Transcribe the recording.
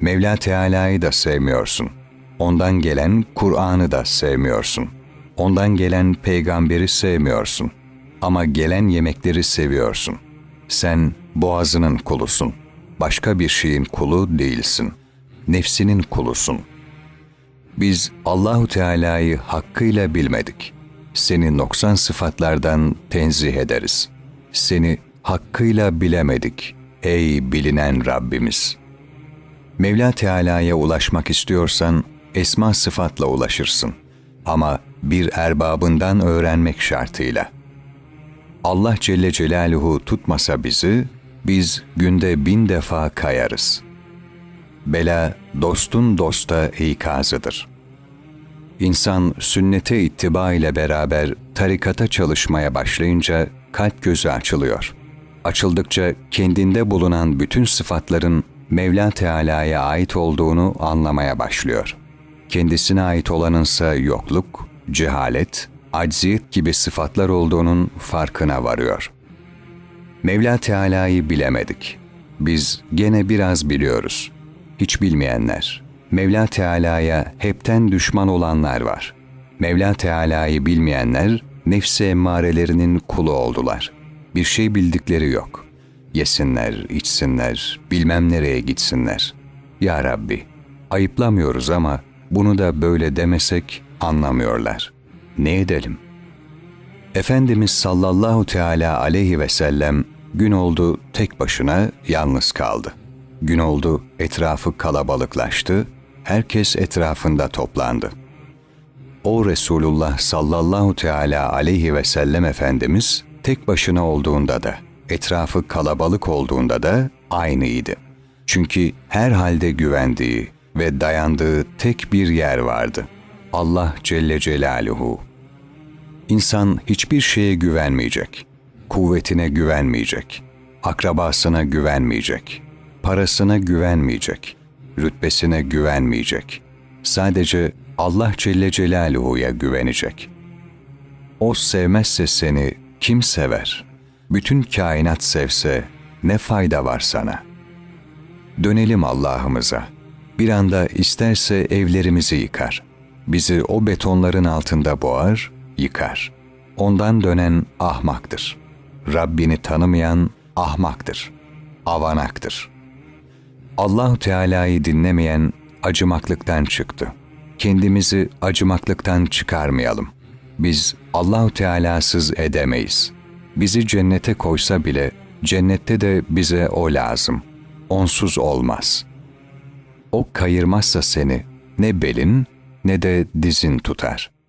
Mevla Teala'yı da sevmiyorsun. Ondan gelen Kur'an'ı da sevmiyorsun. Ondan gelen peygamberi sevmiyorsun. Ama gelen yemekleri seviyorsun. Sen boğazının kulusun. Başka bir şeyin kulu değilsin. Nefsinin kulusun. Biz Allahu Teala'yı hakkıyla bilmedik. Seni noksan sıfatlardan tenzih ederiz. Seni hakkıyla bilemedik ey bilinen Rabbimiz. Mevla Teala'ya ulaşmak istiyorsan esma sıfatla ulaşırsın. Ama bir erbabından öğrenmek şartıyla. Allah Celle Celaluhu tutmasa bizi, biz günde bin defa kayarız. Bela dostun dosta ikazıdır. İnsan sünnete ittiba ile beraber tarikata çalışmaya başlayınca kalp gözü açılıyor. Açıldıkça kendinde bulunan bütün sıfatların Mevla Teala'ya ait olduğunu anlamaya başlıyor. Kendisine ait olanınsa yokluk, cehalet, acziyet gibi sıfatlar olduğunun farkına varıyor. Mevla Teala'yı bilemedik. Biz gene biraz biliyoruz. Hiç bilmeyenler. Mevla Teala'ya hepten düşman olanlar var. Mevla Teala'yı bilmeyenler nefsi emmarelerinin kulu oldular. Bir şey bildikleri yok. Yesinler, içsinler, bilmem nereye gitsinler. Ya Rabbi, ayıplamıyoruz ama bunu da böyle demesek anlamıyorlar. Ne edelim? Efendimiz sallallahu teala aleyhi ve sellem gün oldu tek başına yalnız kaldı. Gün oldu etrafı kalabalıklaştı, herkes etrafında toplandı. O Resulullah sallallahu teala aleyhi ve sellem Efendimiz tek başına olduğunda da, etrafı kalabalık olduğunda da aynıydı. Çünkü her halde güvendiği ve dayandığı tek bir yer vardı. Allah Celle Celaluhu. İnsan hiçbir şeye güvenmeyecek. Kuvvetine güvenmeyecek. Akrabasına güvenmeyecek. Parasına güvenmeyecek. Rütbesine güvenmeyecek. Sadece Allah Celle Celaluhu'ya güvenecek. O sevmezse seni kim sever? Bütün kainat sevse ne fayda var sana? Dönelim Allah'ımıza. Bir anda isterse evlerimizi yıkar. Bizi o betonların altında boğar, yıkar. Ondan dönen ahmaktır. Rabbini tanımayan ahmaktır. Avanaktır. Allahu Teala'yı dinlemeyen acımaklıktan çıktı. Kendimizi acımaklıktan çıkarmayalım. Biz Allahu Teala'sız edemeyiz. Bizi cennete koysa bile cennette de bize o lazım. Onsuz olmaz. O kayırmazsa seni ne belin ne de dizin tutar.''